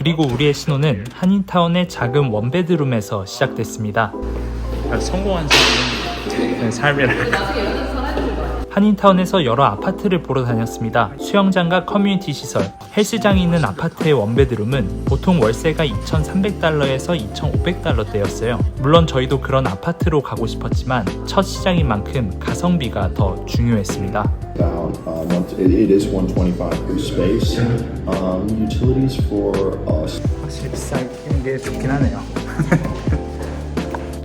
그리고 우리의 신혼은 한인타운의 작은 원베드룸에서 시작됐습니다. 성공한 삶- 삶이랄까. 한인타운에서 여러 아파트를 보러 다녔습니다. 수영장과 커뮤니티 시설, 헬스장이 있는 아파트의 원베드룸은 보통 월세가 2,300달러에서 2,500달러대였어요. 물론 저희도 그런 아파트로 가고 싶었지만 첫 시장인 만큼 가성비가 더 중요했습니다. Uh, it, it is 125 per space. Um, utilities for us. 확실히 비싼 게 좋긴 하네요.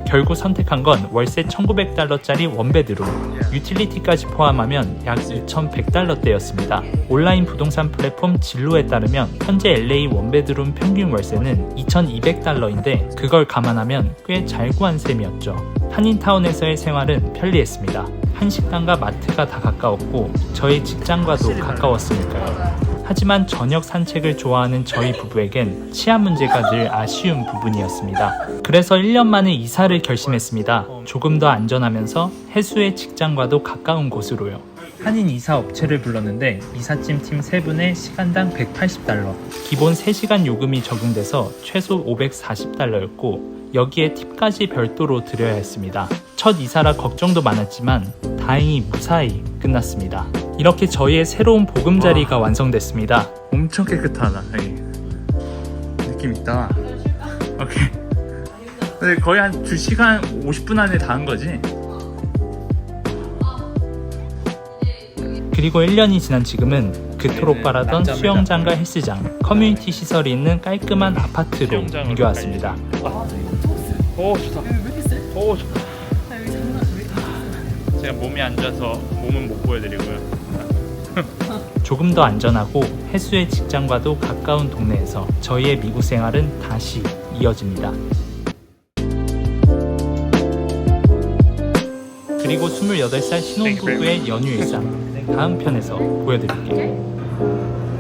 결국 선택한 건 월세 1,900달러짜리 원베드룸, 유틸리티까지 포함하면 약 2,100달러대였습니다. 온라인 부동산 플랫폼 진로에 따르면 현재 LA 원베드룸 평균 월세는 2,200달러인데 그걸 감안하면 꽤 잘 구한 셈이었죠. 한인타운에서의 생활은 편리했습니다. 한식당과 마트가 다 가까웠고 저희 직장과도 가까웠으니까요. 하지만 저녁 산책을 좋아하는 저희 부부에겐 치안 문제가 늘 아쉬운 부분이었습니다. 그래서 1년 만에 이사를 결심했습니다. 조금 더 안전하면서 해수의 직장과도 가까운 곳으로요. 한인 이사 업체를 불렀는데 이삿짐 팀 3분에 시간당 180달러. 기본 3시간 요금이 적용돼서 최소 540달러였고 여기에 팁까지 별도로 드려야 했습니다. 첫 이사라 걱정도 많았지만 다행히 무사히 끝났습니다. 이렇게 저희의 새로운 보금자리가 완성됐습니다. 엄청 깨끗하다. 여기. 느낌 있다. 오케이. 근데 거의 한 2시간 50분 안에 다 한 거지? 그리고 1년이 지난 지금은 그토록 바라던 수영장과 헬스장, 커뮤니티 시설이 있는 깔끔한 아파트로 수영장으로 옮겨왔습니다. 오 좋다. 오 좋다. 제가 몸이 안 좋아서 몸은 못 보여드리고요. 조금 더 안전하고 해수의 직장과도 가까운 동네에서 저희의 미국 생활은 다시 이어집니다. 그리고 28살 신혼부부의 연휴 일상 다음 편에서 보여드릴게요.